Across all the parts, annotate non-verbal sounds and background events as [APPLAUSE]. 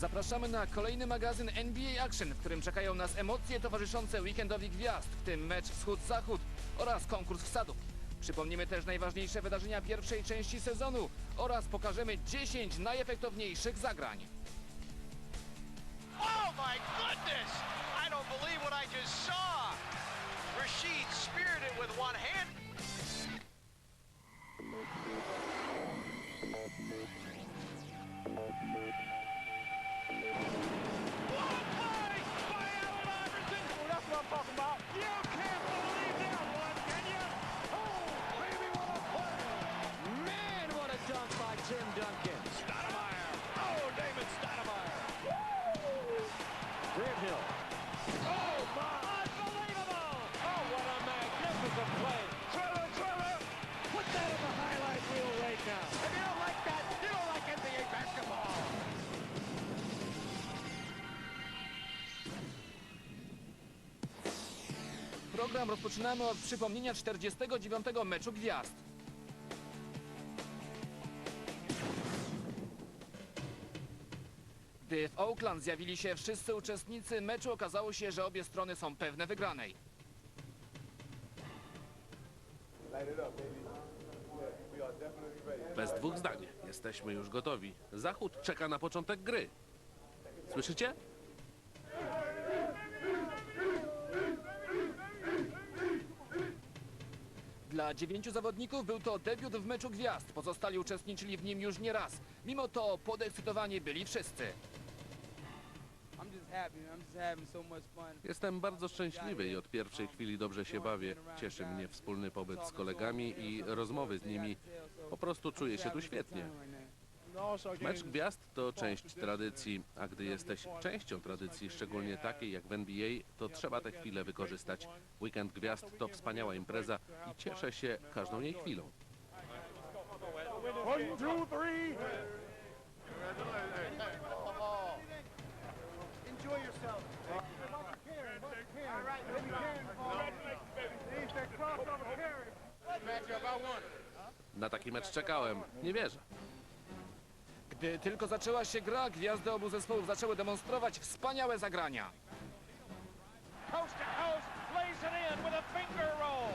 Zapraszamy na kolejny magazyn NBA Action, w którym czekają nas emocje towarzyszące weekendowi gwiazd, w tym mecz wschód-zachód oraz konkurs wsadów. Przypomnimy też najważniejsze wydarzenia pierwszej części sezonu oraz pokażemy 10 najefektowniejszych zagrań. Oh my goodness! I don't believe what I just saw. Rashid speared it with one hand. I'm talking about. You Program rozpoczynamy od przypomnienia 49. meczu gwiazd. Gdy w Oakland zjawili się wszyscy uczestnicy meczu, okazało się, że obie strony są pewne wygranej. Bez dwóch zdań. Jesteśmy już gotowi. Zachód czeka na początek gry. Słyszycie? Dla dziewięciu zawodników był to debiut w meczu gwiazd. Pozostali uczestniczyli w nim już nie raz. Mimo to podekscytowani byli wszyscy. Jestem bardzo szczęśliwy i od pierwszej chwili dobrze się bawię. Cieszy mnie wspólny pobyt z kolegami i rozmowy z nimi. Po prostu czuję się tu świetnie. Mecz gwiazd to część tradycji, a gdy jesteś częścią tradycji, szczególnie takiej jak w NBA, to trzeba tę chwilę wykorzystać. Weekend Gwiazd to wspaniała impreza i cieszę się każdą jej chwilą. One, two, three. Enjoy yourself. Na taki mecz czekałem. Nie wierzę. Gdy tylko zaczęła się gra, gwiazdy obu zespołów zaczęły demonstrować wspaniałe zagrania. Coast to coast, lays it in with a finger roll.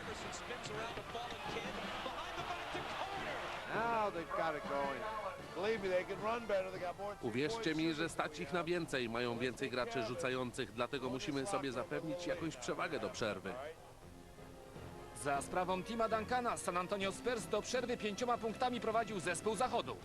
Iverson spins around the fallen kid. Behind the back to Carter. Now they've got it going. Believe me, they can run better. They got more. Uwierzcie mi, że stać ich na więcej. Mają więcej graczy rzucających, dlatego musimy sobie zapewnić jakąś przewagę do przerwy. Za sprawą Tima Duncana San Antonio Spurs do przerwy pięcioma punktami prowadził zespół zachodu.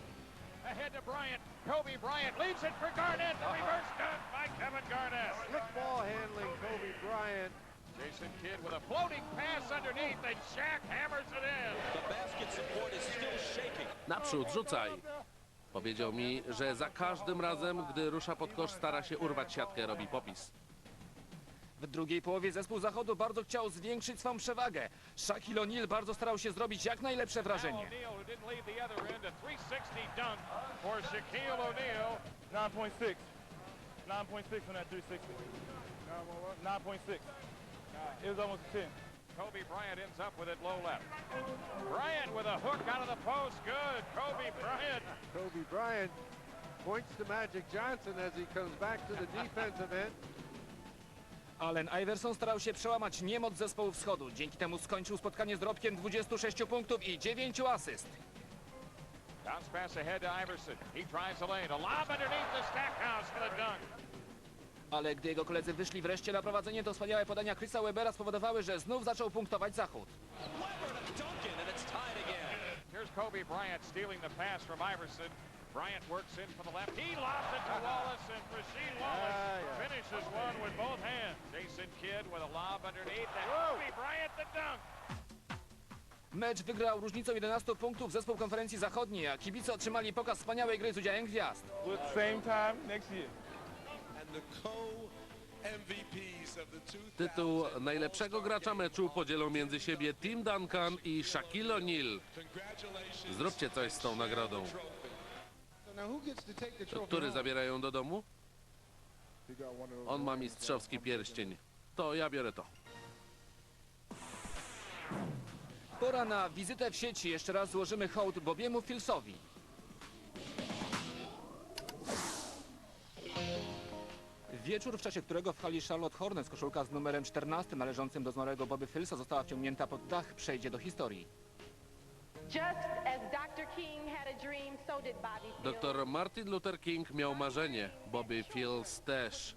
Ahead to Bryant. Kobe Bryant leaves it for Garnett. The reverse dunk by Kevin Garnett. Slick ball handling, Kobe Bryant. Jason Kidd with a floating pass underneath, and Shaq hammers it in. The basket support is still shaking. Naprzód, rzucaj! Powiedział mi, że za każdym razem, gdy rusza pod kosz, stara się urwać siatkę, robi popis. W drugiej połowie zespół zachodu bardzo chciał zwiększyć swą przewagę. Shaquille O'Neal bardzo starał się zrobić jak najlepsze wrażenie. O'Neal, who didn't leave the other end, a 360 dunk for Shaquille O'Neal. 9.6. 9.6 on that 360. 9.6. It was almost a 10. Kobe Bryant ends up with it low left. Bryant with a hook out of the post. Good. Kobe Bryant. Kobe Bryant points to Magic Johnson as he comes back to the [LAUGHS] defensive end. Allen Iverson starał się przełamać niemoc zespołu wschodu. Dzięki temu skończył spotkanie z dorobkiem 26 punktów i 9 asyst. Bounce pass ahead to Iverson. He drives the lane. A lob underneath the Stackhouse for the dunk. Ale gdy jego koledzy wyszli wreszcie na prowadzenie, to wspaniałe podania Chrisa Webera spowodowały, że znów zaczął punktować zachód. Weber to Duncan, and it's tied again. Here's Kobe Bryant stealing the pass from Iverson. Bryant works in from the left. He lobs it to [LAUGHS] Wallace, and Rasheed Wallace Yeah, yeah. finishes one with both hands. Jason Kidd with a lob underneath, and Kobe Bryant the dunk. Mecz wygrał różnicą 11 punktów zespół konferencji zachodniej, a kibice otrzymali pokaz wspaniałej gry z udziałem gwiazd. Same time next year. and the co-MVPs of the 2000 Tytuł najlepszego gracza meczu podzielą między siebie Tim Duncan i Shaquille O'Neal. Zróbcie coś z tą nagrodą. Który zabierają do domu? On ma mistrzowski pierścień. To ja biorę to. Pora na wizytę w sieci. Jeszcze raz złożymy hołd Bobiemu Filsowi. Wieczór, w czasie którego w hali Charlotte Hornets koszulka z numerem 14 należącym do zmarłego Bobby Filsa została wciągnięta pod dach, przejdzie do historii. Doktor Martin Luther King miał marzenie, Bobby Fields też.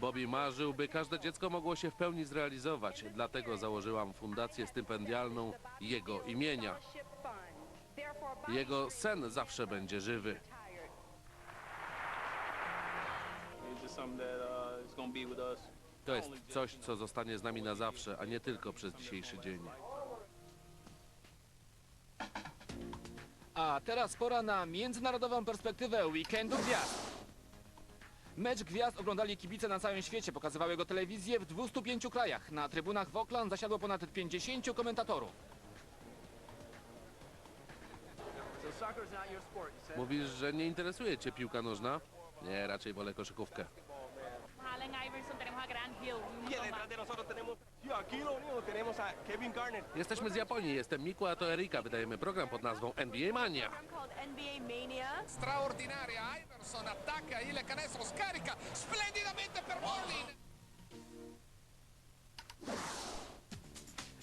Bobby marzył, by każde dziecko mogło się w pełni zrealizować, dlatego założyłam fundację stypendialną jego imienia. Jego sen zawsze będzie żywy. To jest coś, co zostanie z nami na zawsze, a nie tylko przez dzisiejszy dzień. A teraz pora na międzynarodową perspektywę weekendu gwiazd. Mecz gwiazd oglądali kibice na całym świecie, pokazywały go telewizje w 205 krajach. Na trybunach w Auckland zasiadło ponad 50 komentatorów. Mówisz, że nie interesuje cię piłka nożna? Nie, raczej wolę koszykówkę. Allen Iverson tenemos a Hill. Jesteśmy z Japonii, jestem Miku, a to Erika. Wydajemy program pod nazwą NBA Mania. called NBA Mania. Straordinaria, Iverson attacca, il canestro scarica splendidamente per Morlin.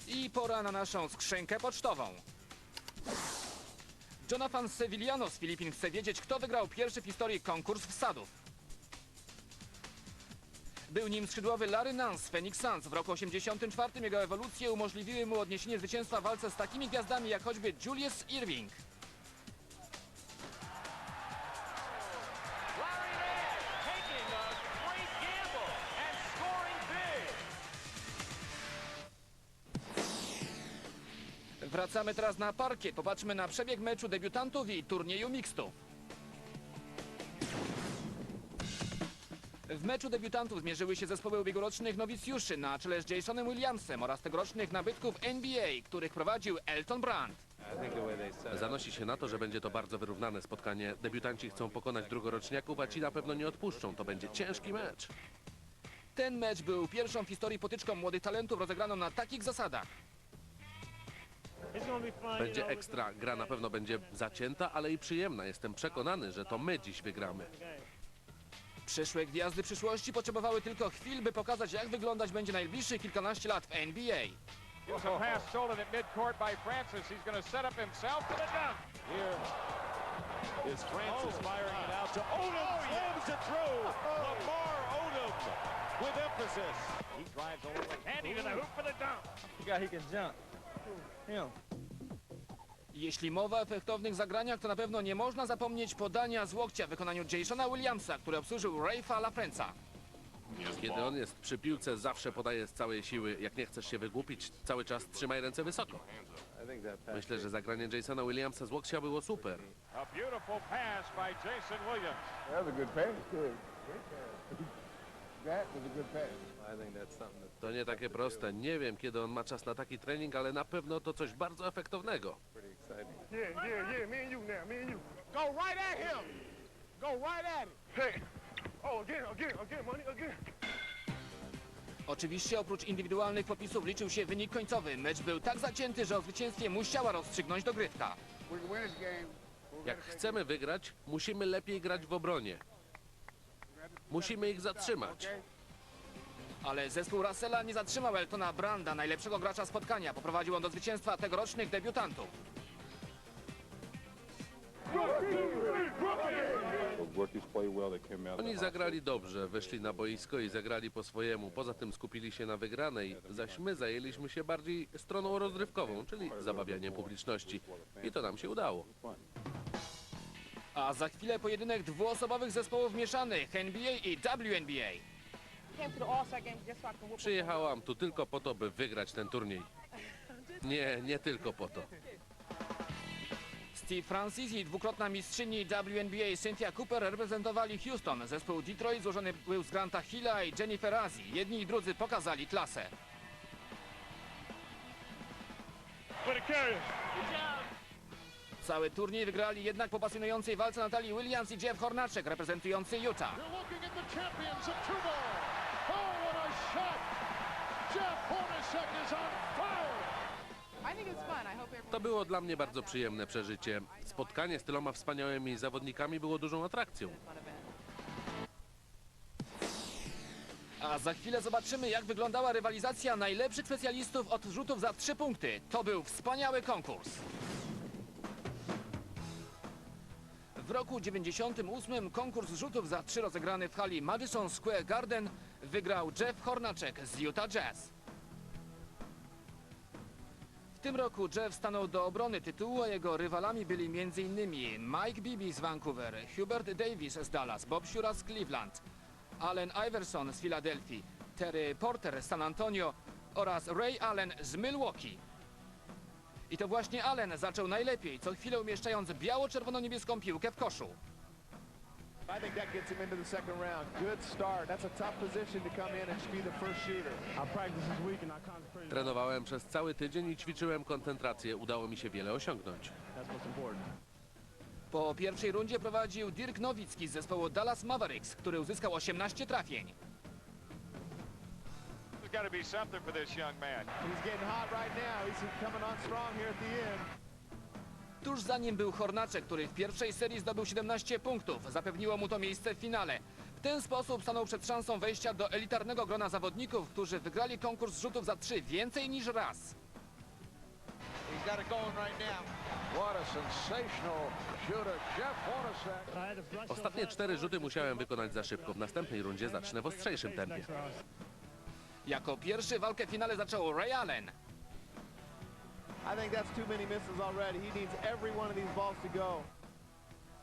I pora na naszą skrzynkę pocztową. Jonathan Sevillano z Filipin chce wiedzieć, kto wygrał pierwszy w historii konkurs wsadów. Był nim skrzydłowy Larry Nance z Phoenix Suns. W roku 84 jego ewolucje umożliwiły mu odniesienie zwycięstwa w walce z takimi gwiazdami jak choćby Julius Irving. Wracamy teraz na parkiet. Popatrzmy na przebieg meczu debiutantów i turnieju mixtu. W meczu debiutantów zmierzyły się zespoły ubiegłorocznych nowicjuszy na czele z Jasonem Williamsem oraz tegorocznych nabytków NBA, których prowadził Elton Brand. Zanosi się na to, że będzie to bardzo wyrównane spotkanie. Debiutanci chcą pokonać drugoroczniaków, a ci na pewno nie odpuszczą. To będzie ciężki mecz. Ten mecz był pierwszą w historii potyczką młodych talentów rozegraną na takich zasadach. Będzie ekstra. Gra na pewno będzie zacięta, ale i przyjemna. Jestem przekonany, że to my dziś wygramy. Przyszłe gwiazdy przyszłości potrzebowały tylko chwil, by pokazać, jak wyglądać będzie najbliższych kilkanaście lat w NBA. Here's a pass stolen at midcourt by Francis. He's going to set up himself for the dunk. Here is Francis firing it out to Odom. Slams it through. Lamar Odom with emphasis. He drives little handy to the hoop for the dunk. You got he can jump. Him. Jeśli mowa o efektownych zagraniach, to na pewno nie można zapomnieć podania z łokcia w wykonaniu Jasona Williamsa, który obsłużył Rafa LaFrenza. Kiedy on jest przy piłce, zawsze podaje z całej siły. Jak nie chcesz się wygłupić, cały czas trzymaj ręce wysoko. Myślę, że zagranie Jasona Williamsa z łokcia było super. A beautiful pass by Jason Williams. That was a good pass, too. Good pass. To nie takie proste. Nie wiem, kiedy on ma czas na taki trening, ale na pewno to coś bardzo efektownego. Yeah, yeah, yeah. Me and you now. Me and you. Go right at him. Go right at him. Hey. Oh, again, again, again, money, again. Oczywiście oprócz indywidualnych popisów liczył się wynik końcowy. Mecz był tak zacięty, że o zwycięstwie musiała rozstrzygnąć dogrywka. Jak chcemy wygrać, musimy lepiej grać w obronie. Musimy ich zatrzymać. Ale zespół Russella nie zatrzymał Eltona Branda, najlepszego gracza spotkania. Poprowadził on do zwycięstwa tegorocznych debiutantów. Oni zagrali dobrze, weszli na boisko i zagrali po swojemu. Poza tym skupili się na wygranej, zaś my zajęliśmy się bardziej stroną rozrywkową, czyli zabawianiem publiczności. I to nam się udało. A za chwilę pojedynek dwuosobowych zespołów mieszanych NBA i WNBA. Przyjechałam tu tylko po to, by wygrać ten turniej. Nie, nie tylko po to. Steve Francis i dwukrotna mistrzyni WNBA Cynthia Cooper reprezentowali Houston. Zespół Detroit złożony był z Granta Hilla i Jennifer Razi. Jedni i drudzy pokazali klasę. The carrier. Cały turniej wygrali jednak po pasjonującej walce Natalii Williams i Jeff Hornaczek reprezentujący Utah. Oh, Hornacek. To było dla mnie bardzo przyjemne przeżycie. Spotkanie z tyloma wspaniałymi zawodnikami było dużą atrakcją. A za chwilę zobaczymy, jak wyglądała rywalizacja najlepszych specjalistów od rzutów za trzy punkty. To był wspaniały konkurs. W roku 98 konkurs rzutów za trzy rozegrany w hali Madison Square Garden wygrał Jeff Hornaczek z Utah Jazz. W tym roku Jeff stanął do obrony tytułu, a jego rywalami byli m.in. Mike Bibby z Vancouver, Hubert Davis z Dallas, Bob Shura z Cleveland, Allen Iverson z Filadelfii, Terry Porter z San Antonio oraz Ray Allen z Milwaukee. I to właśnie Allen zaczął najlepiej, co chwilę umieszczając biało-czerwono-niebieską piłkę w koszu. I think that gets him into the second round. Good start. That's a tough position to come in and be the first shooter. I practiced this week and I concentrated. Trenowałem przez cały tydzień i ćwiczyłem koncentrację. Udało mi się wiele osiągnąć. That's what's important. Po pierwszej rundzie prowadził Dirk Nowicki z zespołu Dallas Mavericks, który uzyskał 18 trafień. There's got to be something for this young man. He's getting hot right now. He's coming on strong here at the end. Tuż za nim był Hornaczek, który w pierwszej serii zdobył 17 punktów. Zapewniło mu to miejsce w finale. W ten sposób stanął przed szansą wejścia do elitarnego grona zawodników, którzy wygrali konkurs rzutów za trzy więcej niż raz. He's got it going right now. What a sensational shooter. Jeff Hornacek. Ostatnie cztery rzuty musiałem wykonać za szybko. W następnej rundzie zacznę w ostrzejszym tempie. Jako pierwszy walkę w finale zaczął Ray Allen. I think that's too many misses already. He needs every one of these balls to go.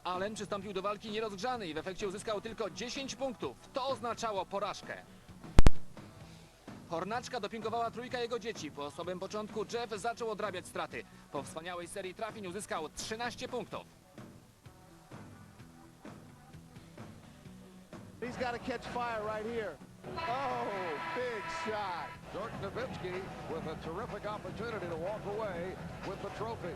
Allen przystąpił do walki nierozgrzany i w efekcie uzyskał tylko 10 punktów. To oznaczało porażkę. Hornaczka dopingowała trójka jego dzieci. Po słabym początku Jeff zaczął odrabiać straty. Po wspaniałej serii trafień uzyskał 13 punktów. He's got to catch fire right here. Oh, big shot. Dirk Nowitzki with a terrific opportunity to walk away with the trophy.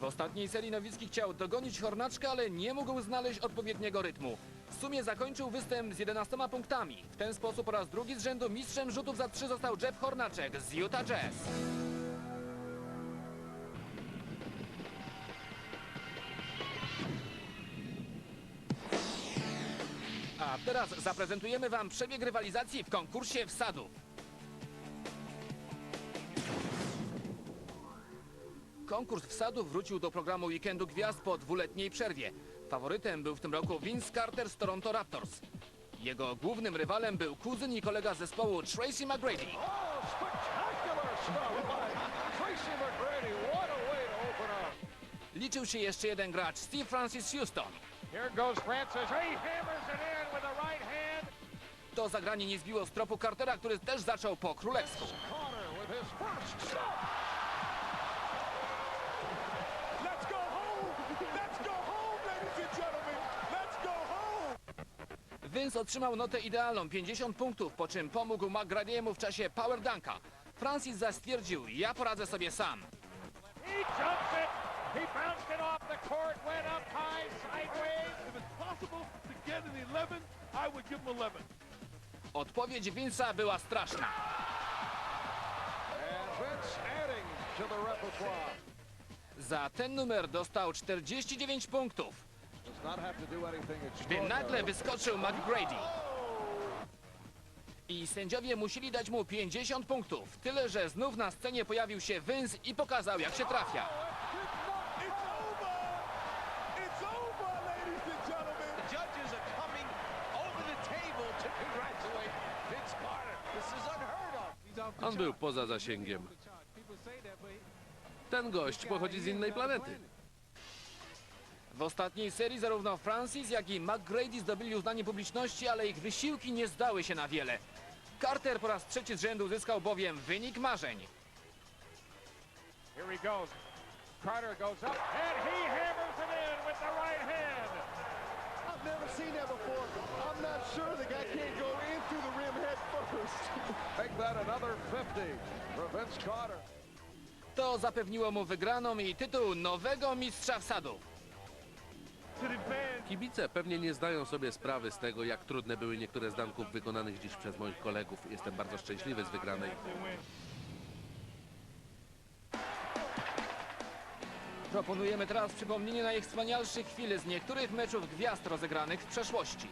W ostatniej serii Nowicki chciał dogonić Hornaczka, ale nie mógł znaleźć odpowiedniego rytmu. W sumie zakończył występ z 11 punktami. W ten sposób po raz drugi z rzędu mistrzem rzutów za trzy został Jeff Hornaczek z Utah Jazz. Teraz zaprezentujemy Wam przebieg rywalizacji w konkursie wsadów. Konkurs wsadów wrócił do programu Weekendu Gwiazd po dwuletniej przerwie. Faworytem był w tym roku Vince Carter z Toronto Raptors. Jego głównym rywalem był kuzyn i kolega zespołu Tracy McGrady. Liczył się jeszcze jeden gracz, Steve Francis Houston. Here goes Francis. He hammers it in To zagranie nie zbiło z tropu Cartera, który też zaczął po królewsku. Carter with his first stop. Let's go home. Let's go home, ladies and gentlemen. Let's go home. Vince otrzymał notę idealną, 50 punktów, po czym pomógł McGrady'emu w czasie power dunka. Francis zaś stwierdził, ja poradzę sobie sam. He Odpowiedź Vince'a była straszna. Za ten numer dostał 49 punktów. Gdy nagle wyskoczył McGrady. I sędziowie musieli dać mu 50 punktów. Tyle, że znów na scenie pojawił się Vince i pokazał jak się trafia. It's over. It's over, ladies and gentlemen. The judges are coming over the table to congratulate Vince Carter. This is unheard of. On był poza zasięgiem. Ten gość pochodzi z innej planety. W ostatniej serii zarówno Francis, jak i McGrady zdobyli uznanie publiczności, ale ich wysiłki nie zdały się na wiele. Carter po raz trzeci z rzędu uzyskał bowiem wynik marzeń. Here he goes. Carter goes up, and he hammers it in with the right hand. I've never seen that before. I'm not sure the guy can't go into the rim head first. Make that another 50 for Vince Carter. To zapewniło mu wygraną i tytuł nowego mistrza fans. Kibice pewnie nie zdają sobie sprawy z tego, jak trudne były niektóre z danków wykonanych dziś przez moich kolegów. Jestem bardzo szczęśliwy z wygranej. Proponujemy teraz przypomnienie najwspanialszych chwil z niektórych meczów gwiazd rozegranych w przeszłości.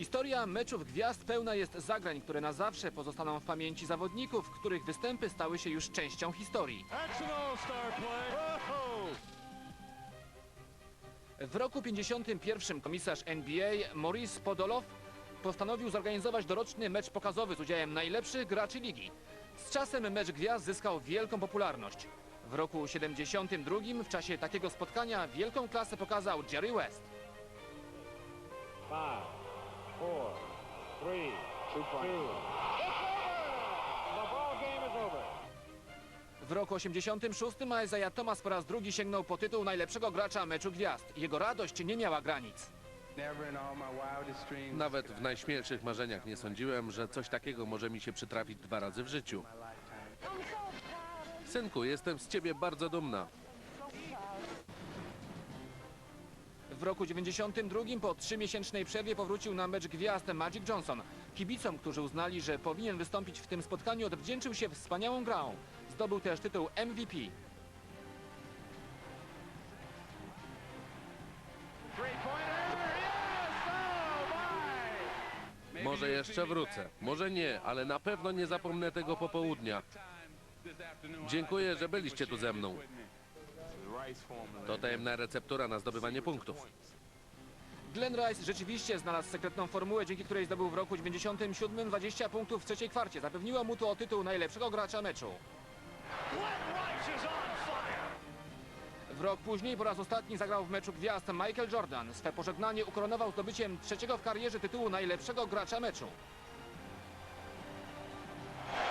Historia meczów gwiazd pełna jest zagrań, które na zawsze pozostaną w pamięci zawodników, których występy stały się już częścią historii. W roku 51 komisarz NBA Maurice Podolow postanowił zorganizować doroczny mecz pokazowy z udziałem najlepszych graczy ligi. Z czasem mecz gwiazd zyskał wielką popularność. W roku 72 w czasie takiego spotkania wielką klasę pokazał Jerry West. Five, four, three, two. It's over. The ball game is over. W roku 86 Isaiah Thomas po raz drugi sięgnął po tytuł najlepszego gracza meczu gwiazd. Jego radość nie miała granic. Nawet w najśmielszych marzeniach nie sądziłem, że coś takiego może mi się przytrafić dwa razy w życiu. Synku, jestem z ciebie bardzo dumna. W roku 92 po trzymiesięcznej przerwie powrócił na mecz gwiazd Magic Johnson. Kibicom, którzy uznali, że powinien wystąpić w tym spotkaniu, odwdzięczył się wspaniałą grą. Zdobył też tytuł MVP. Może jeszcze wrócę. Może nie, ale na pewno nie zapomnę tego popołudnia. Dziękuję, że byliście tu ze mną. To tajemna receptura na zdobywanie punktów. Glenn Rice rzeczywiście znalazł sekretną formułę, dzięki której zdobył w roku 97 20 punktów w trzeciej kwarcie. Zapewniło mu to o tytuł najlepszego gracza meczu. W rok później po raz ostatni zagrał w meczu gwiazd Michael Jordan. Swe pożegnanie ukoronował zdobyciem trzeciego w karierze tytułu najlepszego gracza meczu.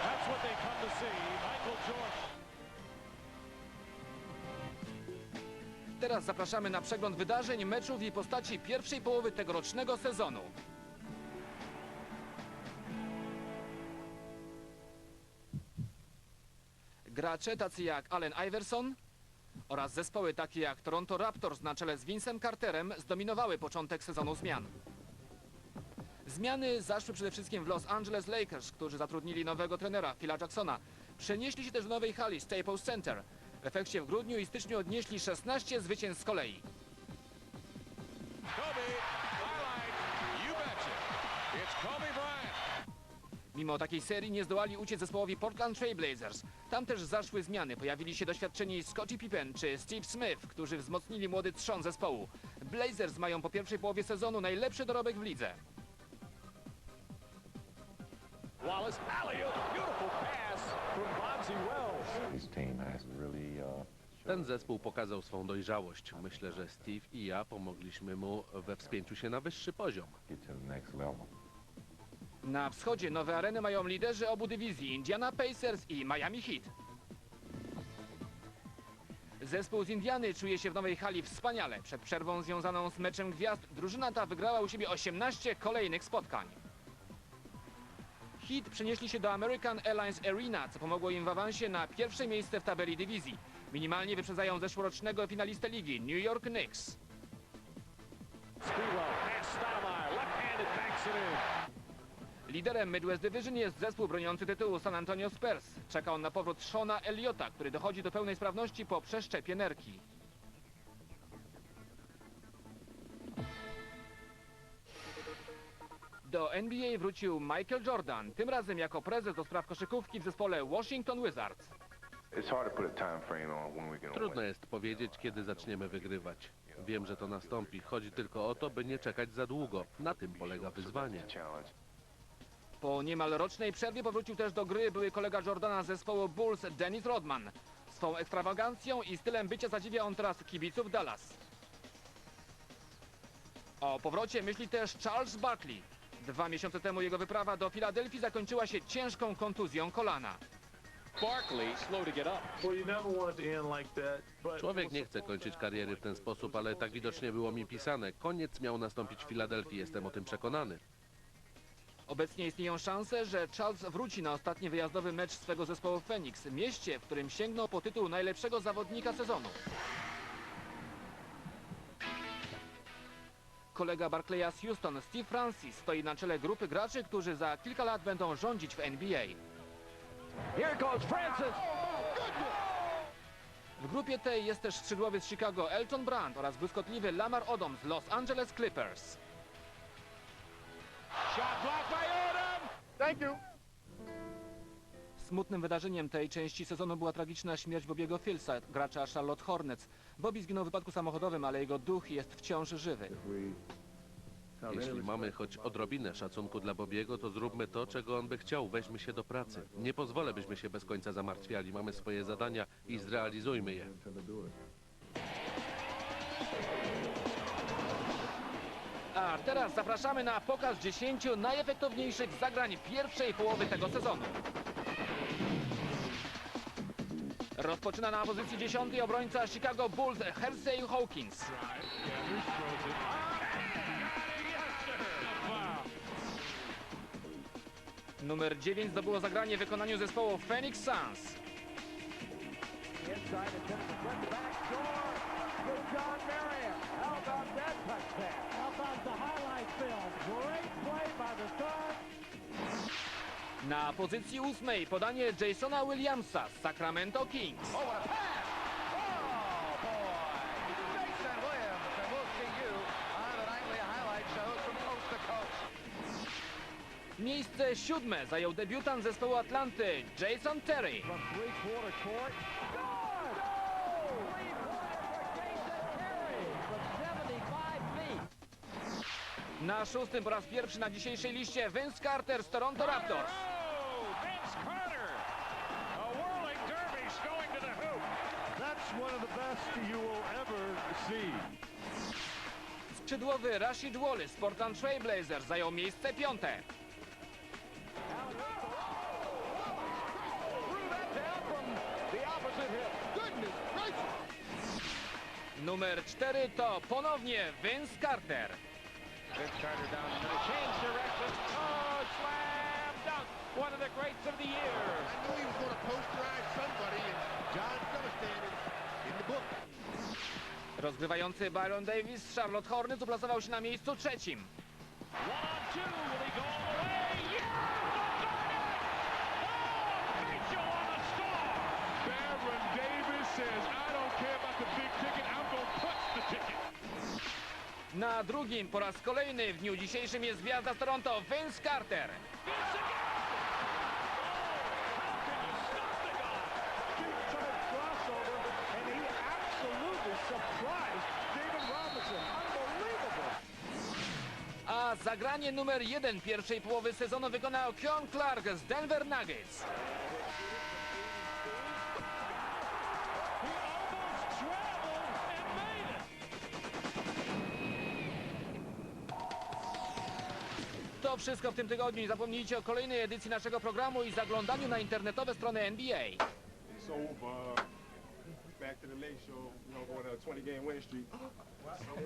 That's what they come to see. Michael Jordan. Teraz zapraszamy na przegląd wydarzeń, meczów i postaci pierwszej połowy tegorocznego sezonu. Gracze tacy jak Allen Iverson oraz zespoły takie jak Toronto Raptors na czele z Vincem Carterem zdominowały początek sezonu zmian. Zmiany zaszły przede wszystkim w Los Angeles Lakers, którzy zatrudnili nowego trenera Phila Jacksona. Przenieśli się też do nowej hali Staples Center. W efekcie w grudniu i styczniu odnieśli 16 zwycięstw z kolei. Mimo takiej serii nie zdołali uciec zespołowi Portland Trail Blazers. Tam też zaszły zmiany. Pojawili się doświadczeni Scottie Pippen czy Steve Smith, którzy wzmocnili młody trzon zespołu. Blazers mają po pierwszej połowie sezonu najlepszy dorobek w lidze. Wallace, alley-oop, beautiful pass from Bonzi Wells. Uh, Ten zespół pokazał swą dojrzałość. Myślę, że Steve i ja pomogliśmy mu we wspięciu się na wyższy poziom. Na wschodzie nowe areny mają liderzy obu dywizji Indiana Pacers i Miami Heat. Zespół z Indiany czuje się w nowej hali wspaniale. Przed przerwą związaną z meczem gwiazd drużyna ta wygrała u siebie 18 kolejnych spotkań. Heat przenieśli się do American Airlines Arena, co pomogło im w awansie na pierwsze miejsce w tabeli dywizji. Minimalnie wyprzedzają zeszłorocznego finalistę ligi New York Knicks. Liderem Midwest Division jest zespół broniący tytułu San Antonio Spurs. Czeka on na powrót Shona Elliota, który dochodzi do pełnej sprawności po przeszczepie nerki. Do NBA wrócił Michael Jordan, tym razem jako prezes do spraw koszykówki w zespole Washington Wizards. Trudno jest powiedzieć, kiedy zaczniemy wygrywać. Wiem, że to nastąpi. Chodzi tylko o to, by nie czekać za długo. Na tym polega wyzwanie. Po niemal rocznej przerwie powrócił też do gry były kolega Jordana z zespołu Bulls Dennis Rodman. Swą ekstrawagancją i stylem bycia zadziwia on teraz kibiców Dallas. O powrocie myśli też Charles Barkley. Dwa miesiące temu jego wyprawa do Filadelfii zakończyła się ciężką kontuzją kolana. Człowiek nie chce kończyć kariery w ten sposób, ale tak widocznie było mi pisane. Koniec miał nastąpić w Filadelfii, jestem o tym przekonany. Obecnie istnieją szanse, że Charles wróci na ostatni wyjazdowy mecz swego zespołu Phoenix, mieście, w którym sięgnął po tytuł najlepszego zawodnika sezonu. Kolega Barclaya z Houston, Steve Francis, stoi na czele grupy graczy, którzy za kilka lat będą rządzić w NBA. Here goes Francis. W grupie tej jest też skrzydłowy z Chicago Elton Brand oraz błyskotliwy Lamar Odom z Los Angeles Clippers. Shot blocked by Odom. Thank you. Smutnym wydarzeniem tej części sezonu była tragiczna śmierć Bobiego Filsa, gracza Charlotte Hornets. Bobby zginął w wypadku samochodowym, ale jego duch jest wciąż żywy. Jeśli mamy choć odrobinę szacunku dla Bobiego, to zróbmy to, czego on by chciał. Weźmy się do pracy. Nie pozwolę, byśmy się bez końca zamartwiali. Mamy swoje zadania i zrealizujmy je. A teraz zapraszamy na pokaz 10 najefektowniejszych zagrań pierwszej połowy tego sezonu. Rozpoczyna na pozycji 10 obrońca Chicago Bulls Hersey Hawkins. Numer 9 zdobyło zagranie w wykonaniu zespołu Phoenix Suns. Na pozycji 8 podanie Jasona Williamsa z Sacramento Kings. Miejsce siódme zajął debiutant zespołu Atlanty Jason Terry. From three-quarter court. Good! Three-pointer for Jason Terry from 75 feet. Na szóstym po raz pierwszy na dzisiejszej liście Vince Carter z Toronto Raptors. Oh, Vince Carter. A whirling dervish going to the hoop. That's one of the best you will ever see. Skrzydłowy Rashid Wallace z Portland Trail Blazers zajął miejsce piąte. Threw that down from the opposite hip. Goodness gracious! Numer cztery to ponownie Vince Carter. Vince Carter down the middle, change direction. Oh, slam dunk. One of the greats of the years. I knew he was going to posterize somebody, and John's going to stand in. Rozgrywający Byron Davis z Charlotte Hornets uplasował się na miejscu trzecim. Na drugim po raz kolejny w dniu dzisiejszym jest gwiazda z Toronto Vince Carter. Vince again. Oh, how can you stop the guy? Big-time crossover, and he absolutely surprised David Robinson. Unbelievable. A zagranie numer jeden pierwszej połowy sezonu wykonał Keon Clark z Denver Nuggets. He almost traveled and made it. To wszystko w tym tygodniu. Nie zapomnijcie o kolejnej edycji naszego programu i zaglądaniu na internetowe strony NBA. So, uh, back to the late show, you know, going on a 20 game win streak. [GASPS]